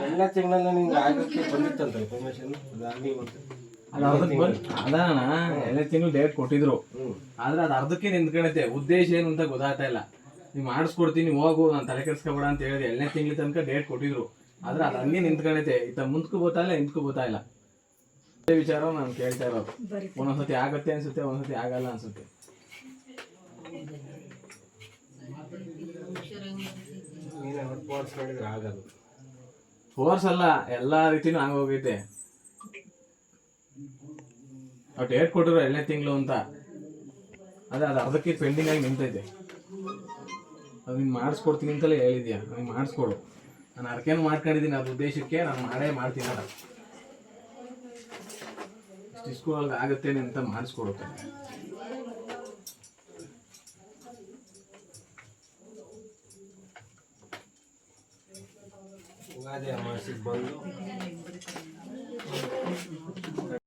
ಎಲ್ಲ ಚೆನ್ನಲ್ ನಿಮ್ಗೆ ಆಗಕ್ಕೆ ಬಂದಿತ್ತಂತ ಇನ್ಫಾರ್ಮೇಶನ್ ಅದಾಗಿ ಮತ್ತೆ ಅದಾನ ಎಲ್ಲ ತಿಂಗಳು? ಡೇಟ್ ಕೊಟ್ಟಿದ್ರು. ಆದ್ರೆ ಅದು ಅರ್ಧಕ್ಕೆ ನಿಂತ್ಕೊಳತ್ತೆ ಉದ್ದೇಶ ಏನು ಅಂತ ಗೊತ್ತಾಗ್ತಾ ಇಲ್ಲ. ನೀವು ಮಾಡಿಸ್ಕೊಡ್ತೀನಿ ಹೋಗು ನಾನು ತಲೆ ಕೆಡ್ಸ್ಕೊಬೇಡ ಅಂತ ಹೇಳಿದೆ. ಎಲ್ಲನೇ ತಿಂಗಳ ತನಕ ಡೇಟ್ ಕೊಟ್ಟಿದ್ರು. ಆದ್ರೆ ಅದು ಹಂಗೆ ನಿಂತ್ಕೊಂಡೈತೆ ಇತ್ತ ಮುಂದ್ಕು ಗೊತ್ತಾ ಇಲ್ಲ ಹಿಂದ್ಕು ಗೊತ್ತಾ ಇಲ್ಲ? ಅದೇ ವಿಚಾರ ನಾನು ಕೇಳ್ತಾ ಇರೋದು. ಒಂದೊಂದ್ಸತಿ ಆಗತ್ತೆ ಅನ್ಸುತ್ತೆ ಒಂದೊಂದ್ಸತಿ ಆಗಲ್ಲ ಅನ್ಸುತ್ತೆ. ಫೋರ್ಸ್ ಅಲ್ಲ ಎಲ್ಲಾ ರೀತಿನೂ ಹಂಗೋಗೈತೆ ಅವ್ರು ಡೇಟ್ ಕೊಟ್ಟಿರೋ ಎರಡನೇ ತಿಂಗಳು ಅಂತ. ಅದೇ, ಅದು ಅರ್ಧಕ್ಕೆ ಪೆಂಡಿಂಗ್ ಆಗಿ ನಿಂತೈತೆ. ಅದು ನೀನು ಮಾಡಿಸ್ಕೊಡ್ತೀನಿ ಅಂತಲೇ ಹೇಳಿದ್ಯಾ? ನನಗೆ ಮಾಡಿಸ್ಕೊಡು. ನಾನು ಅರ್ಕೇನು ಮಾಡ್ಕೊಂಡಿದ್ದೀನಿ ಅದು ಉದ್ದೇಶಕ್ಕೆ ನಾನು ಮಾಡೇ ಮಾಡ್ತೀನಿ ಅದ ಇಷ್ಟು ಆಗುತ್ತೇನೆ ಆಗುತ್ತೆ ಅಂತ ಮಾಡಿಸ್ಕೊಡುತ್ತೆ. ಉಗಾದಿ ಅಮಾವಾಸ್ಯೆಗೆ ಬಂದು